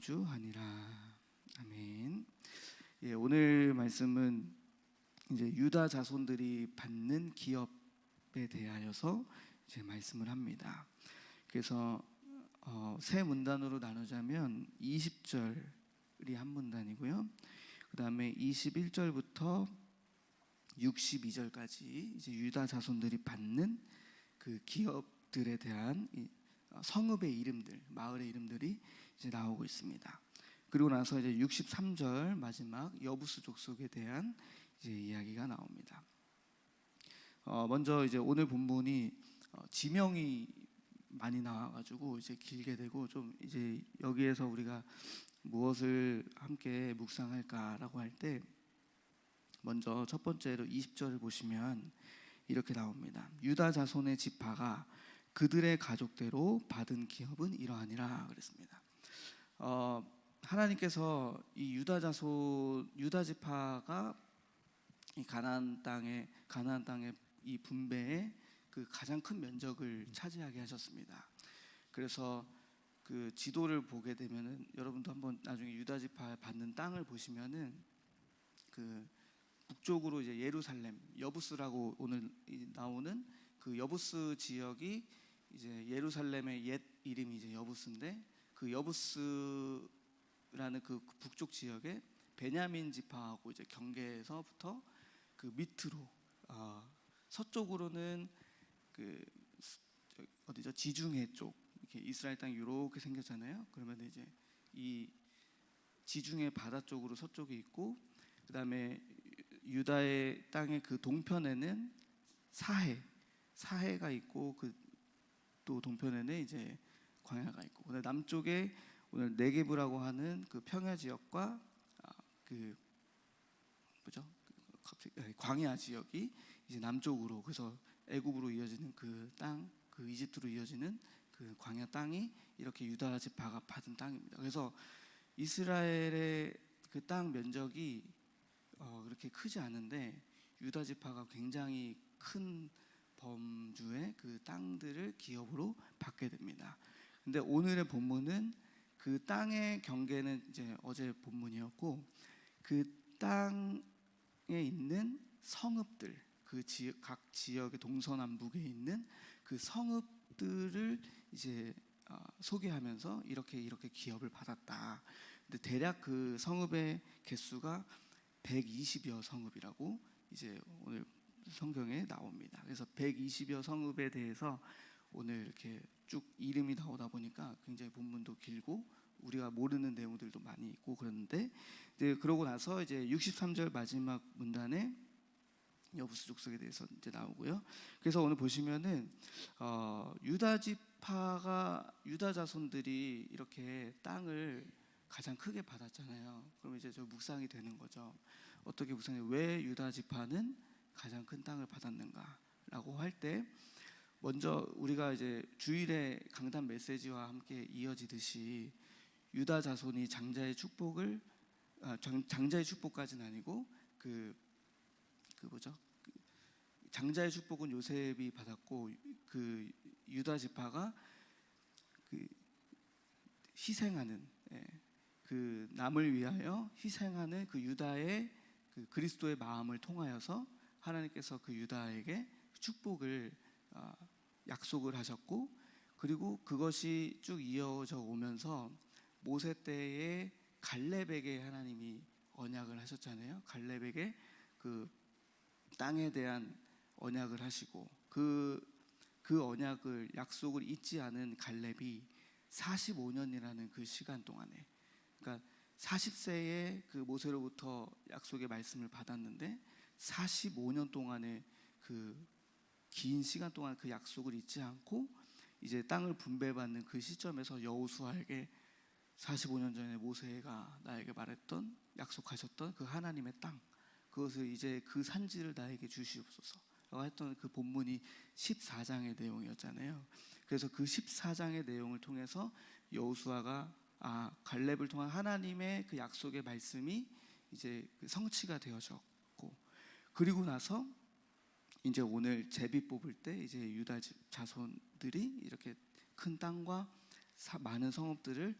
주하니라 아멘. 예, 오늘 말씀은 이제 유다 자손들이 받는 기업에 대하여서 이제 말씀을 합니다. 그래서 어, 세 문단으로 나누자면 20절이 한 문단이고요. 그다음에 21절부터 62절까지 이제 유다 자손들이 받는 그 기업들에 대한 이, 어, 성읍의 이름들, 마을의 이름들이 이제 나오고 있습니다. 그리고 나서 이제 63절 마지막 여부수 족속에 대한 이제 이야기가 나옵니다. 어, 먼저 이제 오늘 본문이 어, 지명이 많이 나와가지고 이제 길게 되고 좀 이제 여기에서 우리가 무엇을 함께 묵상할까라고 할 때 먼저 첫 번째로 20절을 보시면 이렇게 나옵니다. 유다 자손의 지파가 그들의 가족대로 받은 기업은 이러하니라 그랬습니다. 어, 하나님께서 이 유다 자손 유다 지파가 이 가나안 땅에 가나안 땅의 이 분배에 그 가장 큰 면적을 차지하게 하셨습니다. 그래서 그 지도를 보게 되면은 여러분도 한번 나중에 유다 지파 받는 땅을 보시면은 그 북쪽으로 이제 예루살렘 여부스라고 오늘 이 나오는 그 여부스 지역이 이제 예루살렘의 옛 이름이 이제 여부스인데 그 여부스라는 그 북쪽 지역에 베냐민 지파하고 이제 경계에서부터 그 밑으로 어, 서쪽으로는 그 어디죠 지중해 쪽 이렇게 이스라엘 땅이 이렇게 생겼잖아요. 그러면 이제 이 지중해 바다 쪽으로 서쪽에 있고 그다음에 유다의 땅의 그 동편에는 사해 사해가 있고 그 또 동편에는 이제 광야가 있고 오늘 남쪽에 오늘 네게브라고 하는 그 평야 지역과 아, 그 뭐죠 그 갑자기 네, 광야 지역이 이제 남쪽으로 그래서 애굽으로 이어지는 그 땅 그 이집트로 이어지는 그 광야 땅이 이렇게 유다 지파가 받은 땅입니다. 그래서 이스라엘의 그 땅 면적이 어, 그렇게 크지 않은데 유다 지파가 굉장히 큰 범주의 그 땅들을 기업으로 받게 됩니다. 근데 오늘의 본문은 그 땅의 경계는 이제 어제 본문이었고 그 땅에 있는 성읍들 그 지역 각 지역의 동서남북에 있는 그 성읍들을 이제 어, 소개하면서 이렇게 이렇게 기업을 받았다. 근데 대략 그 성읍의 개수가 120여 성읍이라고 이제 오늘 성경에 나옵니다. 그래서 120여 성읍에 대해서 오늘 이렇게 쭉 이름이 나오다 보니까 굉장히 본문도 길고 우리가 모르는 내용들도 많이 있고 그런데 이제 그러고 나서 이제 63절 마지막 문단에 여부수 족속에 대해서 이제 나오고요. 그래서 오늘 보시면은 어, 유다 지파가 유다 자손들이 이렇게 땅을 가장 크게 받았잖아요. 그럼 이제 저 묵상이 되는 거죠. 어떻게 묵상해? 왜 유다 지파는 가장 큰 땅을 받았는가라고 할 때 먼저 우리가 이제 주일에 강단 메시지와 함께 이어지듯이 유다 자손이 장자의 축복을 아, 장- 장자의 축복까지는 아니고 그, 그 뭐죠? 그 장자의 축복은 요셉이 받았고 그 유다 지파가 그 희생하는 예, 그 남을 위하여 희생하는 그 유다의 그 그리스도의 마음을 통하여서 하나님께서 그 유다에게 축복을 아, 약속을 하셨고 그리고 그것이 쭉 이어져 오면서 모세 때에 갈렙에게 하나님이 언약을 하셨잖아요. 갈렙에게 그 땅에 대한 언약을 하시고 그그 언약을 약속을 잊지 않은 갈렙이 45년이라는 그 시간 동안에 그러니까 40세에 그 모세로부터 약속의 말씀을 받았는데 45년 동안의 그 긴 시간 동안 그 약속을 잊지 않고 이제 땅을 분배받는 그 시점에서 여호수아에게 45년 전에 모세가 나에게 말했던 약속하셨던 그 하나님의 땅 그것을 이제 그 산지를 나에게 주시옵소서 라고 했던 그 본문이 14장의 내용이었잖아요. 그래서 그 14장의 내용을 통해서 여호수아가 아 갈렙을 통한 하나님의 그 약속의 말씀이 이제 그 성취가 되어졌고 그리고 나서 이제 오늘 제비 뽑을 때 이제 유다 지- 자손들이 이렇게 큰 땅과 사- 많은 성읍들을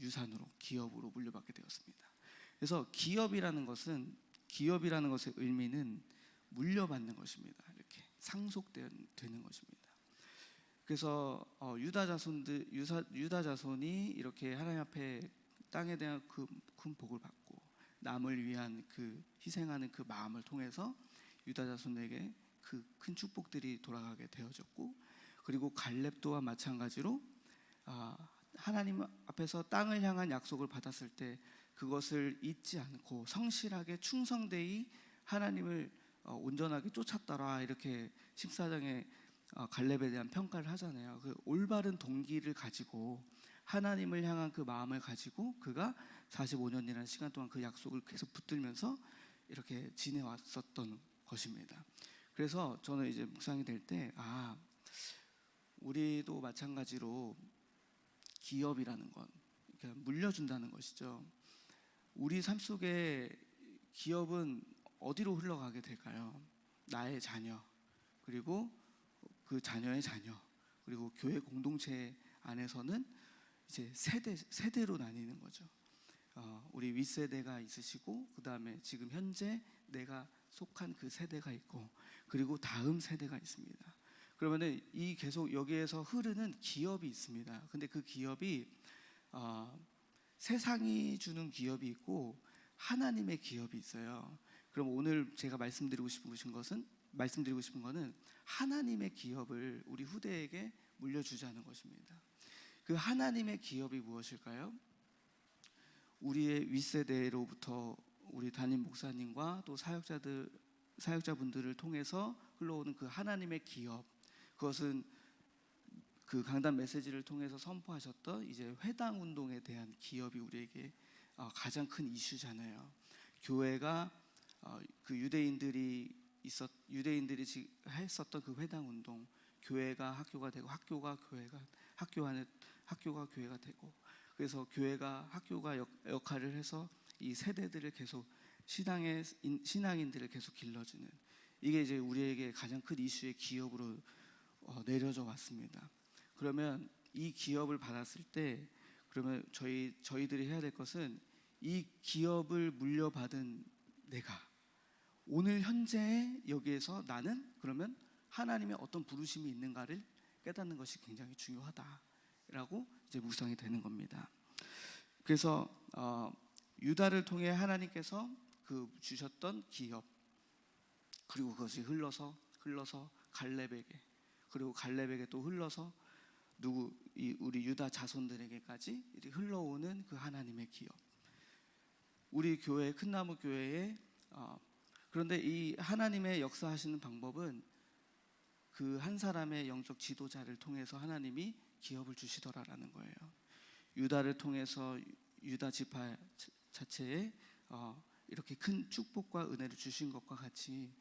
유산으로 기업으로 물려받게 되었습니다. 그래서 기업이라는 것은 기업이라는 것의 의미는 물려받는 것입니다. 이렇게 상속되는 것입니다. 그래서 어, 유다 자손들 유사, 유다 자손이 이렇게 하나님 앞에 땅에 대한 그 큰 복을 받고 남을 위한 그 희생하는 그 마음을 통해서 유다 자손에게 그 큰 축복들이 돌아가게 되어졌고 그리고 갈렙 또한 마찬가지로 아, 하나님 앞에서 땅을 향한 약속을 받았을 때 그것을 잊지 않고 성실하게 충성되이 하나님을 어, 온전하게 쫓았더라 이렇게 14장에 어, 갈렙에 대한 평가를 하잖아요. 그 올바른 동기를 가지고 하나님을 향한 그 마음을 가지고 그가 45년이라는 시간 동안 그 약속을 계속 붙들면서 이렇게 지내왔었던 것입니다. 그래서 저는 이제 묵상이 될 때 아, 우리도 마찬가지로 기업이라는 건 그러니까 물려준다는 것이죠. 우리 삶 속에 기업은 어디로 흘러가게 될까요? 나의 자녀 그리고 그 자녀의 자녀 그리고 교회 공동체 안에서는 이제 세대 세대로 나뉘는 거죠. 어, 우리 윗세대가 있으시고 그 다음에 지금 현재 내가 속한 그 세대가 있고 그리고 다음 세대가 있습니다. 그러면은 이 계속 여기에서 흐르는 기업이 있습니다. 근데 그 기업이 어, 세상이 주는 기업이 있고 하나님의 기업이 있어요. 그럼 오늘 제가 말씀드리고 싶은 것은 말씀드리고 싶은 것은 하나님의 기업을 우리 후대에게 물려주자는 것입니다. 그 하나님의 기업이 무엇일까요? 우리의 윗세대로부터 우리 담임 목사님과 또 사역자들 사역자분들을 통해서 흘러오는 그 하나님의 기업 그것은 그 강단 메시지를 통해서 선포하셨던 이제 회당 운동에 대한 기업이 우리에게 어, 가장 큰 이슈잖아요. 교회가 어, 그 유대인들이 있었 유대인들이 지- 했었던 그 회당 운동, 교회가 학교가 되고 학교가 교회가 학교 안에 학교가 교회가 되고 그래서 교회가 학교가 역, 역할을 해서 이 세대들을 계속 신앙의 인- 신앙인들을 계속 길러주는 이게 이제 우리에게 가장 큰 이슈의 기업으로 어, 내려져 왔습니다. 그러면 이 기업을 받았을 때 그러면 저희 저희들이 해야 될 것은 이 기업을 물려받은 내가 오늘 현재 여기에서 나는 그러면 하나님의 어떤 부르심이 있는가를 깨닫는 것이 굉장히 중요하다라고 이제 묵상이 되는 겁니다. 그래서 어, 유다를 통해 하나님께서 그 주셨던 기업 그리고 그것이 흘러서 흘러서 갈렙에게 그리고 갈렙에게 또 흘러서 누구 이 우리 유다 자손들에게까지 흘러오는 그 하나님의 기업. 우리 교회 큰나무 교회에 어, 그런데 이 하나님의 역사하시는 방법은 그 한 사람의 영적 지도자를 통해서 하나님이 기업을 주시더라라는 거예요. 유다를 통해서 유다 지파 자- 자체에 어, 이렇게 큰 축복과 은혜를 주신 것과 같이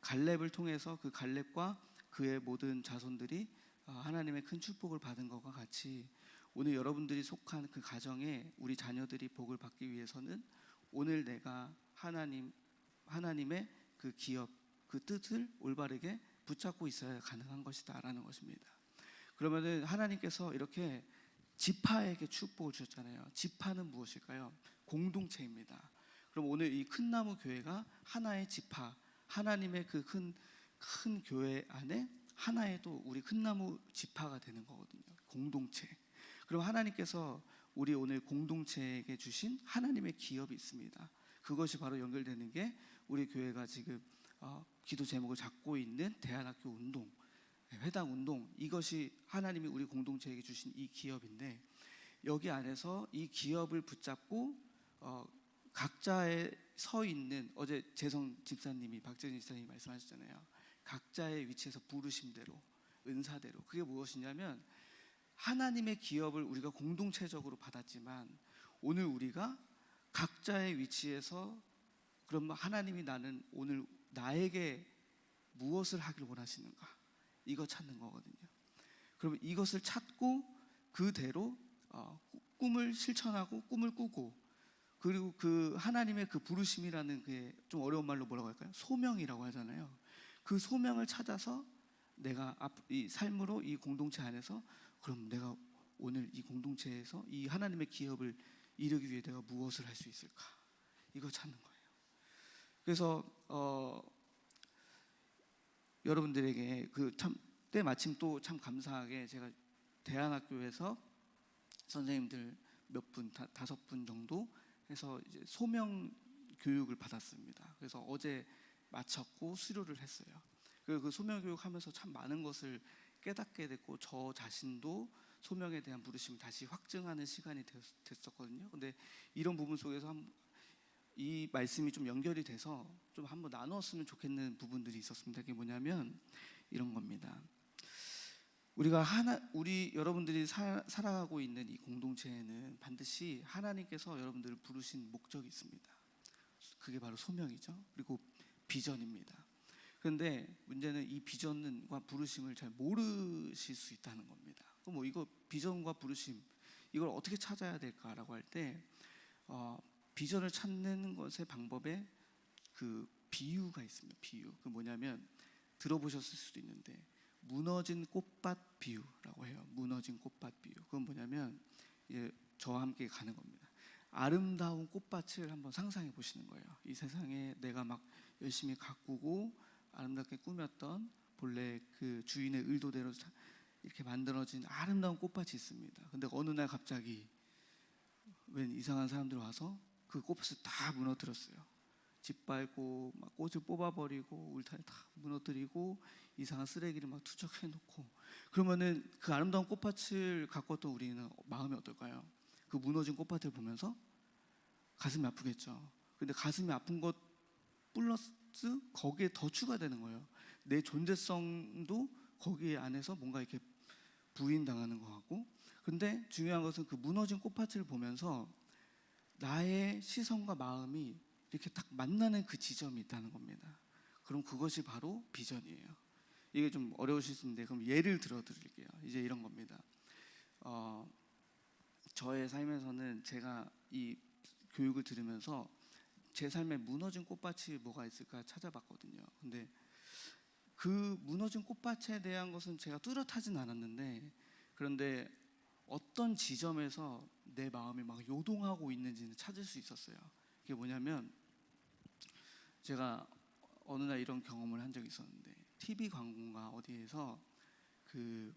갈렙을 통해서 그 갈렙과 그의 모든 자손들이 어, 하나님의 큰 축복을 받은 것과 같이 오늘 여러분들이 속한 그 가정에 우리 자녀들이 복을 받기 위해서는 오늘 내가 하나님 하나님의 그 기업 그 뜻을 올바르게 붙잡고 있어야 가능한 것이다라는 것입니다. 그러면은 하나님께서 이렇게 지파에게 축복을 주셨잖아요. 지파는 무엇일까요? 공동체입니다. 그럼 오늘 이 큰 나무 교회가 하나의 지파, 하나님의 그 큰 큰 교회 안에 하나의 또 우리 큰 나무 지파가 되는 거거든요. 공동체. 그럼 하나님께서 우리 오늘 공동체에게 주신 하나님의 기업이 있습니다. 그것이 바로 연결되는 게 우리 교회가 지금 어, 기도 제목을 잡고 있는 대안학교 운동, 회당 운동 이것이 하나님이 우리 공동체에게 주신 이 기업인데 여기 안에서 이 기업을 붙잡고 어, 각자의 서 있는 어제 재성 집사님이 박재진 집사님이 말씀하셨잖아요. 각자의 위치에서 부르심대로 은사대로 그게 무엇이냐면 하나님의 기업을 우리가 공동체적으로 받았지만 오늘 우리가 각자의 위치에서 그럼 하나님이 나는 오늘 나에게 무엇을 하길 원하시는가 이거 찾는 거거든요. 그러면 이것을 찾고 그대로 어, 꿈을 실천하고 꿈을 꾸고 그리고 그 하나님의 그 부르심이라는 게좀 어려운 말로 뭐라고 할까요? 소명이라고 하잖아요. 그 소명을 찾아서 내가 앞, 이 삶으로 이 공동체 안에서 그럼 내가 오늘 이 공동체에서 이 하나님의 기업을 이루기 위해 내가 무엇을 할 수 있을까? 이거 찾는 거예요. 그래서 어, 여러분들에게 그 참 때 마침 또 참 감사하게 제가 대안학교에서 선생님들 몇 분, 다, 다섯 분 정도 해서 이제 소명 교육을 받았습니다. 그래서 어제 마쳤고 수료를 했어요. 그, 그 소명 교육하면서 참 많은 것을 깨닫게 됐고 저 자신도 소명에 대한 부르심을 다시 확증하는 시간이 됐, 됐었거든요. 근데 이런 부분 속에서 한, 이 말씀이 좀 연결이 돼서 좀 한번 나누었으면 좋겠는 부분들이 있었습니다. 그게 뭐냐면 이런 겁니다. 우리가 하나 우리 여러분들이 사, 살아가고 있는 이 공동체에는 반드시 하나님께서 여러분들을 부르신 목적이 있습니다. 그게 바로 소명이죠. 그리고 비전입니다. 그런데 문제는 이 비전과 부르심을 잘 모르실 수 있다는 겁니다. 그럼 뭐 이거 비전과 부르심 이걸 어떻게 찾아야 될까라고 할때 어, 비전을 찾는 것의 방법에 그 비유가 있습니다. 비유. 그 뭐냐면 들어보셨을 수도 있는데 무너진 꽃밭 비유라고 해요. 무너진 꽃밭 비유. 그건 뭐냐면 예, 저와 함께 가는 겁니다. 아름다운 꽃밭을 한번 상상해 보시는 거예요. 이 세상에 내가 막 열심히 가꾸고 아름답게 꾸몄던 본래 그 주인의 의도대로 자- 이렇게 만들어진 아름다운 꽃밭이 있습니다. 근데 어느 날 갑자기 웬 이상한 사람들 와서 그 꽃밭을 다 무너뜨렸어요. 짓밟고 막 꽃을 뽑아버리고 울타리 다 무너뜨리고 이상한 쓰레기를 막 투척해 놓고 그러면은 그 아름다운 꽃밭을 가꿨던 우리는 마음이 어떨까요? 그 무너진 꽃밭을 보면서 가슴이 아프겠죠. 근데 가슴이 아픈 것 플러스 거기에 더 추가되는 거예요. 내 존재성도 거기 안에서 뭔가 이렇게 부인당하는 것 같고 근데 중요한 것은 그 무너진 꽃밭을 보면서 나의 시선과 마음이 이렇게 딱 만나는 그 지점이 있다는 겁니다. 그럼 그것이 바로 비전이에요. 이게 좀 어려우실 수 있는데 그럼 예를 들어 드릴게요. 이제 이런 겁니다. 어, 저의 삶에서는 제가 이 교육을 들으면서 제 삶에 무너진 꽃밭이 뭐가 있을까 찾아봤거든요. 근데 그 무너진 꽃밭에 대한 것은 제가 뚜렷하진 않았는데 그런데 어떤 지점에서 내 마음이 막 요동하고 있는지는 찾을 수 있었어요. 그게 뭐냐면 제가 어느 날 이런 경험을 한 적이 있었는데 TV 광고가 어디에서 그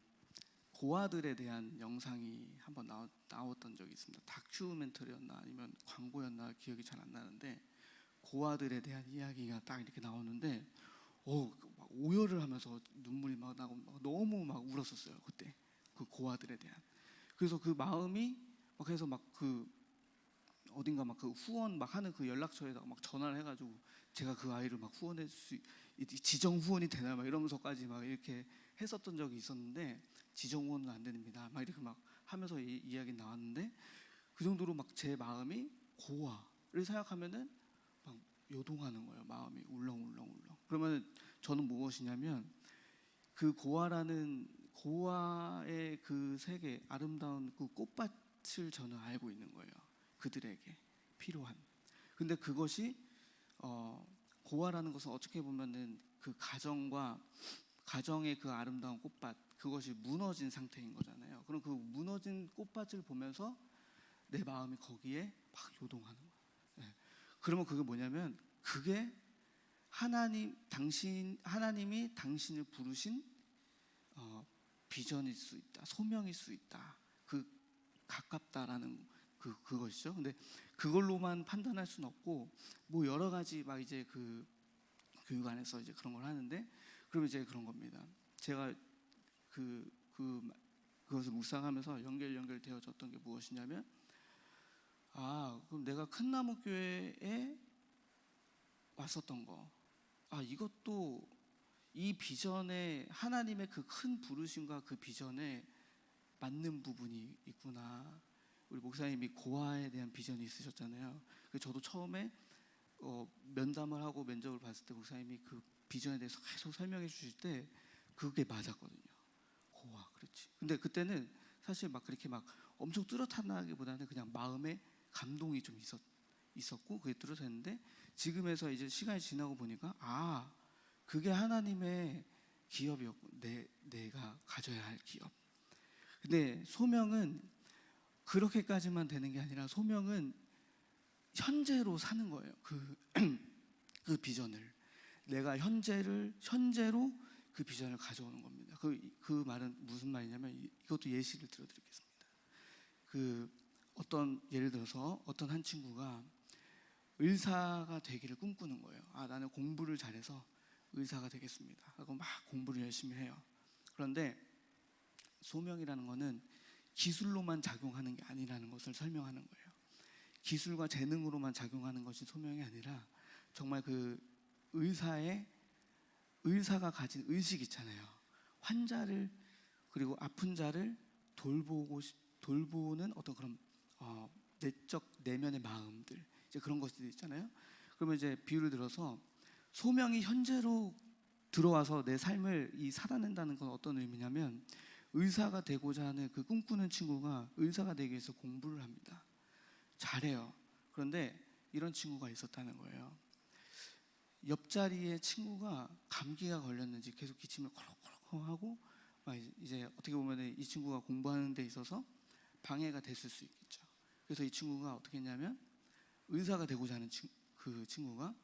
고아들에 대한 영상이 한번 나왔, 나왔던 적이 있습니다. 다큐멘터리였나 아니면 광고였나 기억이 잘 안 나는데 고아들에 대한 이야기가 딱 이렇게 나오는데 어, 막 오열을 하면서 눈물이 막 나고 막 너무 막 울었었어요 그때 그 고아들에 대한 그래서 그 마음이 막 그래서 막 그 어딘가 막 그 후원 막 하는 그 연락처에다가 막 전화를 해가지고 제가 그 아이를 막 후원해 줄 수, 지정 후원이 되나 막 이러면서까지 막 이렇게 했었던 적이 있었는데 지정 후원은 안 됩니다. 막 이렇게 막 하면서 이, 이야기 나왔는데 그 정도로 막 제 마음이 고아를 생각하면은 막 요동하는 거예요. 마음이 울렁울렁울렁. 그러면 저는 무엇이냐면 그 고아라는 고아의 그 세계 아름다운 그 꽃밭을 저는 알고 있는 거예요. 그들에게 필요한. 근데 그것이 어, 고아라는 것은 어떻게 보면은 그 가정과 가정의 그 아름다운 꽃밭 그것이 무너진 상태인 거잖아요. 그럼 그 무너진 꽃밭을 보면서 내 마음이 거기에 막 요동하는 거예요. 예. 그러면 그게 뭐냐면 그게 하나님 당신 하나님이 당신을 부르신 어, 비전일 수 있다, 소명일 수 있다. 그 가깝다라는 그 그것이죠. 근데 그걸로만 판단할 수는 없고 뭐 여러 가지 막 이제 그 교육 안에서 이제 그런 걸 하는데 그러면 이제 그런 겁니다. 제가 그, 그 그것을 묵상하면서 연결 연결되어졌던 게 무엇이냐면 아 그럼 내가 큰 나무 교회에 왔었던 거. 아 이것도 이 비전에 하나님의 그 큰 부르심과 그 비전에 맞는 부분이 있구나. 우리 목사님이 고아에 대한 비전이 있으셨잖아요. 그 저도 처음에 어, 면담을 하고 면접을 봤을 때 목사님이 그 비전에 대해서 계속 설명해 주실 때 그게 맞았거든요. 고아, 그렇지. 근데 그때는 사실 막 그렇게 막 엄청 뚜렷하다기보다는 그냥 마음에 감동이 좀 있었, 있었고 그게 뚜렷했는데 지금에서 이제 시간이 지나고 보니까 아 그게 하나님의 기업이었고 내 내가 가져야 할 기업. 근데 소명은 그렇게까지만 되는 게 아니라 소명은 현재로 사는 거예요. 그, 그 비전을 내가 현재를 현재로 그 비전을 가져오는 겁니다. 그, 그 말은 무슨 말이냐면 이- 이것도 예시를 들어드리겠습니다. 그 어떤 예를 들어서 어떤 한 친구가 의사가 되기를 꿈꾸는 거예요. 아 나는 공부를 잘해서 의사가 되겠습니다. 하고 막 공부를 열심히 해요. 그런데 소명이라는 거는 기술로만 작용하는 게 아니라는 것을 설명하는 거예요. 기술과 재능으로만 작용하는 것이 소명이 아니라 정말 그 의사의 의사가 가진 의식 있잖아요. 환자를 그리고 아픈 자를 돌보고 싶- 돌보는 어떤 그런 어, 내적 내면의 마음들 이제 그런 것들이 있잖아요. 그러면 이제 비유를 들어서 소명이 현재로 들어와서 내 삶을 이 살아낸다는 건 어떤 의미냐면 의사가 되고자 하는 그 꿈꾸는 친구가 의사가 되기 위해서 공부를 합니다. 잘해요. 그런데 이런 친구가 있었다는 거예요. 옆자리에 친구가 감기가 걸렸는지 계속 기침을 콜록콜록 하고 막 이제 어떻게 보면 이 친구가 공부하는 데 있어서 방해가 됐을 수 있겠죠. 그래서 이 친구가 어떻게 했냐면 의사가 되고자 하는 친, 그 친구가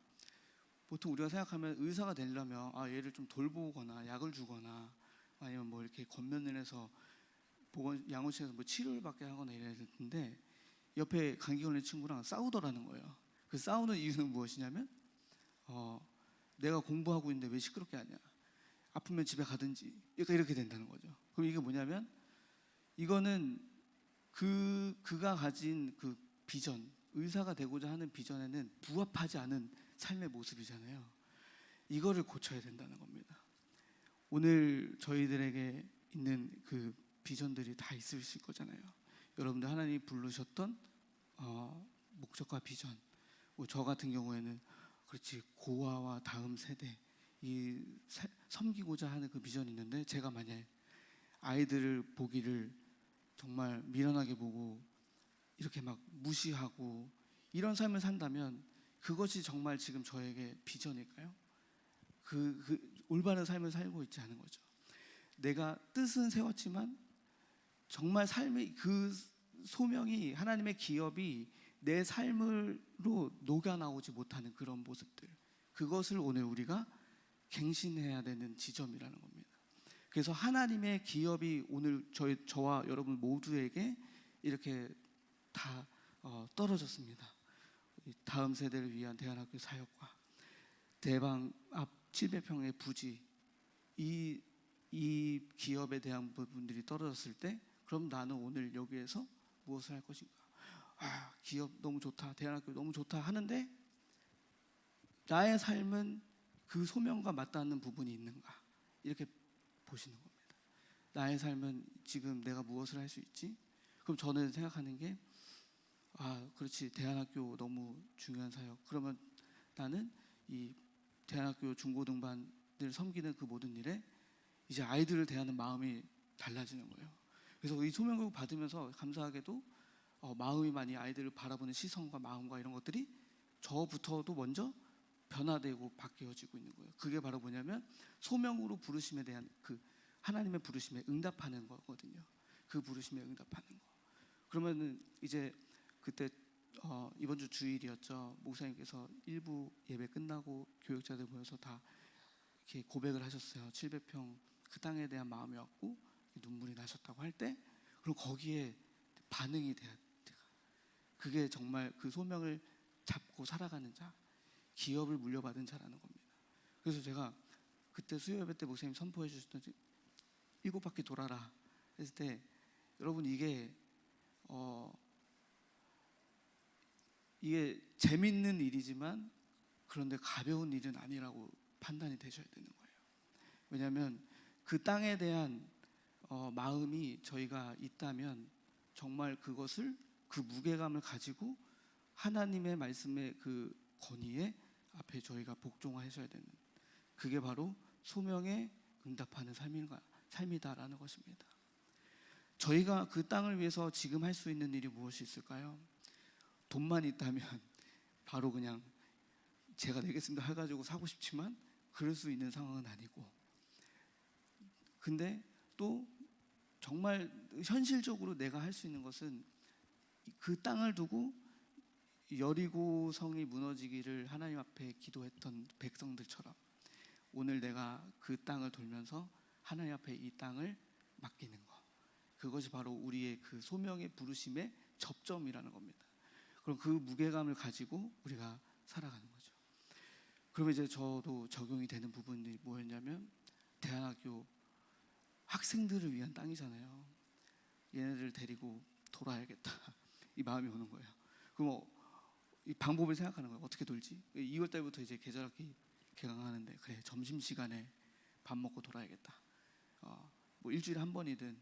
보통 우리가 생각하면 의사가 되려면 아 얘를 좀 돌보거나 약을 주거나 아니면 뭐 이렇게 겉면을 해서 보건 양호실에서 뭐 치료를 받게 하거나 이래야 될 텐데 옆에 감기 걸린 친구랑 싸우더라는 거예요. 그 싸우는 이유는 무엇이냐면 어, 내가 공부하고 있는데 왜 시끄럽게 하냐. 아프면 집에 가든지 이렇게 이렇게 된다는 거죠. 그럼 이게 뭐냐면 이거는 그 그가 가진 그 비전 의사가 되고자 하는 비전에는 부합하지 않은 삶의 모습이잖아요. 이거를 고쳐야 된다는 겁니다. 오늘 저희들에게 있는 그 비전들이 다 있으실 거잖아요. 여러분들 하나님이 부르셨던 어, 목적과 비전. 뭐 저 같은 경우에는 그렇지 고아와 다음 세대 이 세- 섬기고자 하는 그 비전이 있는데 제가 만약 아이들을 보기를 정말 미련하게 보고 이렇게 막 무시하고 이런 삶을 산다면 그것이 정말 지금 저에게 비전일까요? 그, 그 올바른 삶을 살고 있지 않은 거죠. 내가 뜻은 세웠지만 정말 삶의 그 소명이 하나님의 기업이 내 삶으로 녹아 나오지 못하는 그런 모습들 그것을 오늘 우리가 갱신해야 되는 지점이라는 겁니다. 그래서 하나님의 기업이 오늘 저희 저와 여러분 모두에게 이렇게 다 어, 떨어졌습니다. 이 다음 세대를 위한 대안학교 사역과 대방 앞 700평의 부지 이, 이 기업에 대한 부분들이 떨어졌을 때 그럼 나는 오늘 여기에서 무엇을 할 것인가? 아, 기업 너무 좋다. 대안학교 너무 좋다 하는데 나의 삶은 그 소명과 맞닿는 부분이 있는가? 이렇게 보시는 겁니다. 나의 삶은 지금 내가 무엇을 할 수 있지? 그럼 저는 생각하는 게 아, 그렇지. 대안학교 너무 중요한 사역. 그러면 나는 이 대안학교 중고등반을 섬기는 그 모든 일에 이제 아이들을 대하는 마음이 달라지는 거예요. 그래서 이 소명교육 받으면서 감사하게도 어, 마음이 많이 아이들을 바라보는 시선과 마음과 이런 것들이 저부터도 먼저 변화되고 바뀌어지고 있는 거예요. 그게 바로 뭐냐면 소명으로 부르심에 대한 그 하나님의 부르심에 응답하는 거거든요. 그 부르심에 응답하는 거. 그러면은 이제 그때 어, 이번 주 주일이었죠. 목사님께서 일부 예배 끝나고 교육자들 모여서 다 이렇게 고백을 하셨어요. 700평 그 땅에 대한 마음이 왔고 눈물이 나셨다고 할 때 그리고 거기에 반응이 돼야. 그게 정말 그 소명을 잡고 살아가는 자, 기업을 물려받은 자라는 겁니다. 그래서 제가 그때 수요 예배 때 목사님 선포해 주셨던 일곱 바퀴 돌아라 했을 때 여러분 이게 어 이게 재밌는 일이지만 그런데 가벼운 일은 아니라고 판단이 되셔야 되는 거예요. 왜냐하면 그 땅에 대한 어, 마음이 저희가 있다면 정말 그것을 그 무게감을 가지고 하나님의 말씀의 그 권위에 앞에 저희가 복종하셔야 되는 그게 바로 소명에 응답하는 삶인가 삶이다라는 것입니다. 저희가 그 땅을 위해서 지금 할 수 있는 일이 무엇이 있을까요? 돈만 있다면 바로 그냥 제가 내겠습니다 해가지고 사고 싶지만 그럴 수 있는 상황은 아니고 근데 또 정말 현실적으로 내가 할 수 있는 것은 그 땅을 두고 여리고 성이 무너지기를 하나님 앞에 기도했던 백성들처럼 오늘 내가 그 땅을 돌면서 하나님 앞에 이 땅을 맡기는 거 그것이 바로 우리의 그 소명의 부르심의 접점이라는 겁니다. 그럼 그 무게감을 가지고 우리가 살아가는 거죠. 그러면 이제 저도 적용이 되는 부분이 뭐였냐면 대안학교 학생들을 위한 땅이잖아요. 얘네들 데리고 돌아야겠다. 이 마음이 오는 거예요. 그럼 뭐이 방법을 생각하는 거예요. 어떻게 돌지? 2월 달부터 이제 계절학기 개강하는데 그래 점심 시간에 밥 먹고 돌아야겠다. 어, 뭐 일주일에 한 번이든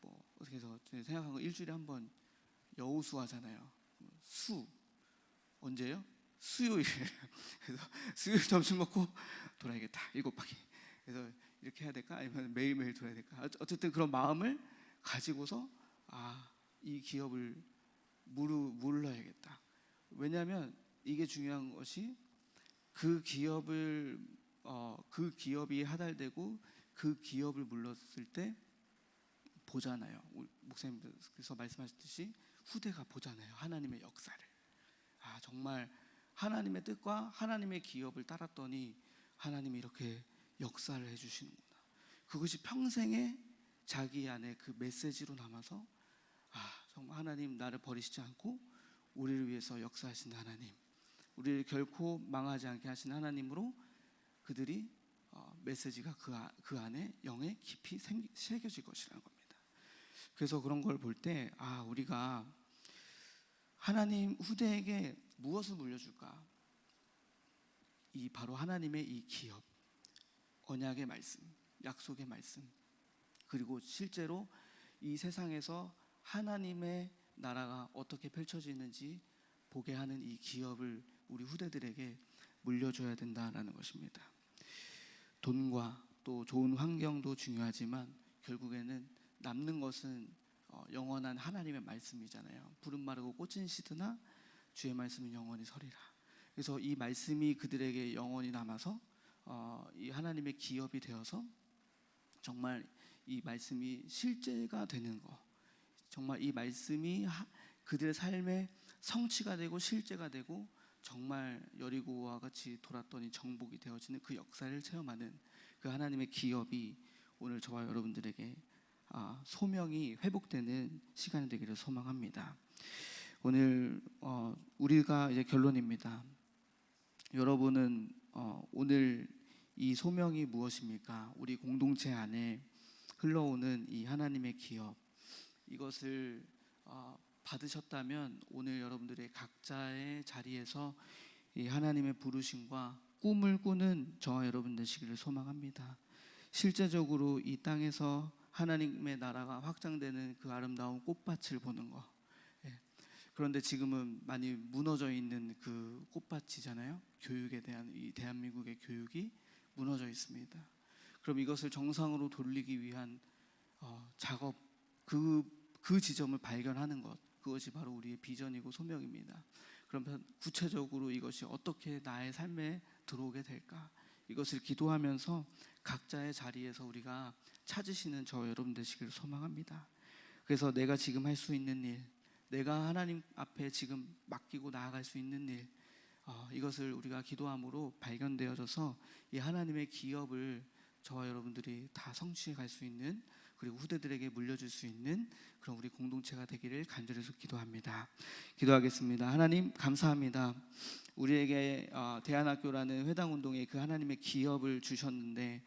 뭐 어떻게 해서 생각한 거 일주일에 한 번 여우수 하잖아요. 수 언제요? 수요일. 그래서 수요일 점심 먹고 돌아야겠다. 일곱 바퀴. 그래서 이렇게 해야 될까? 아니면 매일매일 돌아야 될까? 어- 어쨌든 그런 마음을 가지고서 아, 이 기업을 무르 물러야겠다. 왜냐하면 이게 중요한 것이 그 기업을 어, 그 기업이 하달되고 그 기업을 물렀을 때 보잖아요. 목사님께서 말씀하셨듯이 후대가 보잖아요. 하나님의 역사를. 아 정말 하나님의 뜻과 하나님의 기업을 따랐더니 하나님이 이렇게 역사를 해주시는구나. 그것이 평생에 자기 안에 그 메시지로 남아서 아 정말 하나님 나를 버리시지 않고 우리를 위해서 역사하신 하나님, 우리를 결코 망하지 않게 하신 하나님으로 그들이 어, 메시지가 그, 아- 그 안에 영에 깊이 생- 새겨질 것이라는 겁니다. 그래서 그런 걸 볼 때 아 우리가 하나님 후대에게 무엇을 물려줄까? 이 바로 하나님의 이 기업, 언약의 말씀, 약속의 말씀, 그리고 실제로 이 세상에서 하나님의 나라가 어떻게 펼쳐지는지 보게 하는 이 기업을 우리 후대들에게 물려줘야 된다라는 것입니다. 돈과 또 좋은 환경도 중요하지만 결국에는 남는 것은 어, 영원한 하나님의 말씀이잖아요. 푸른 마르고 꽃은 시드나 주의 말씀은 영원히 서리라. 그래서 이 말씀이 그들에게 영원히 남아서 어, 이 하나님의 기업이 되어서 정말 이 말씀이 실제가 되는 거. 정말 이 말씀이 하- 그들의 삶의 성취가 되고 실제가 되고 정말 여리고와 같이 돌았더니 정복이 되어지는 그 역사를 체험하는 그 하나님의 기업이 오늘 저와 여러분들에게 아, 소명이 회복되는 시간이 되기를 소망합니다. 오늘 어, 우리가 이제 결론입니다. 여러분은 어, 오늘 이 소명이 무엇입니까? 우리 공동체 안에 흘러오는 이 하나님의 기업 이것을 어, 받으셨다면 오늘 여러분들의 각자의 자리에서 이 하나님의 부르심과 꿈을 꾸는 저와 여러분 되시기를 소망합니다. 실제적으로 이 땅에서 하나님의 나라가 확장되는 그 아름다운 꽃밭을 보는 거. 예. 그런데 지금은 많이 무너져 있는 그 꽃밭이잖아요. 교육에 대한 이 대한민국의 교육이 무너져 있습니다. 그럼 이것을 정상으로 돌리기 위한 어, 작업 그, 그 지점을 발견하는 것 그것이 바로 우리의 비전이고 소명입니다. 그러면 구체적으로 이것이 어떻게 나의 삶에 들어오게 될까? 이것을 기도하면서 각자의 자리에서 우리가 찾으시는 저 여러분 되시기를 소망합니다. 그래서 내가 지금 할 수 있는 일, 내가 하나님 앞에 지금 맡기고 나아갈 수 있는 일, 어, 이것을 우리가 기도함으로 발견되어져서 이 하나님의 기업을 저와 여러분들이 다 성취해 갈 수 있는 그리고 후대들에게 물려줄 수 있는 그런 우리 공동체가 되기를 간절해서 기도합니다. 기도하겠습니다. 하나님 감사합니다. 우리에게 어, 대안학교라는 회당 운동에 그 하나님의 기업을 주셨는데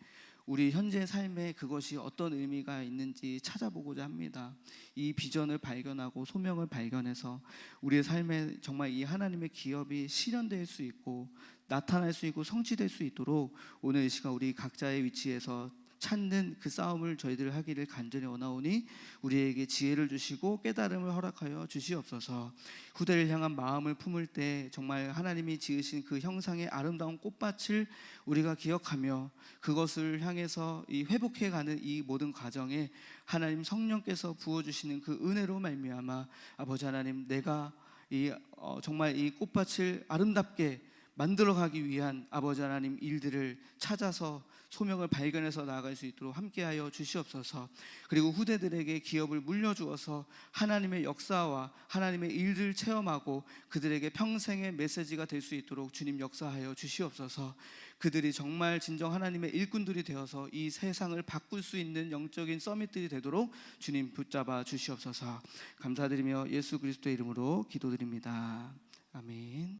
우리 현재 삶에 그것이 어떤 의미가 있는지 찾아보고자 합니다. 이 비전을 발견하고 소명을 발견해서 우리의 삶에 정말 이 하나님의 기업이 실현될 수 있고 나타날 수 있고 성취될 수 있도록 오늘 이 시간 우리 각자의 위치에서 찾는 그 싸움을 저희들 하기를 간절히 원하오니 우리에게 지혜를 주시고 깨달음을 허락하여 주시옵소서. 후대를 향한 마음을 품을 때 정말 하나님이 지으신 그 형상의 아름다운 꽃밭을 우리가 기억하며 그것을 향해서 이 회복해 가는 이 모든 과정에 하나님 성령께서 부어 주시는 그 은혜로 말미암아 아버지 하나님 내가 이 어, 정말 이 꽃밭을 아름답게 만들어가기 위한 아버지 하나님 일들을 찾아서 소명을 발견해서 나아갈 수 있도록 함께하여 주시옵소서. 그리고 후대들에게 기업을 물려주어서 하나님의 역사와 하나님의 일들을 체험하고 그들에게 평생의 메시지가 될 수 있도록 주님 역사하여 주시옵소서. 그들이 정말 진정 하나님의 일꾼들이 되어서 이 세상을 바꿀 수 있는 영적인 서밋들이 되도록 주님 붙잡아 주시옵소서. 감사드리며 예수 그리스도의 이름으로 기도드립니다. 아멘.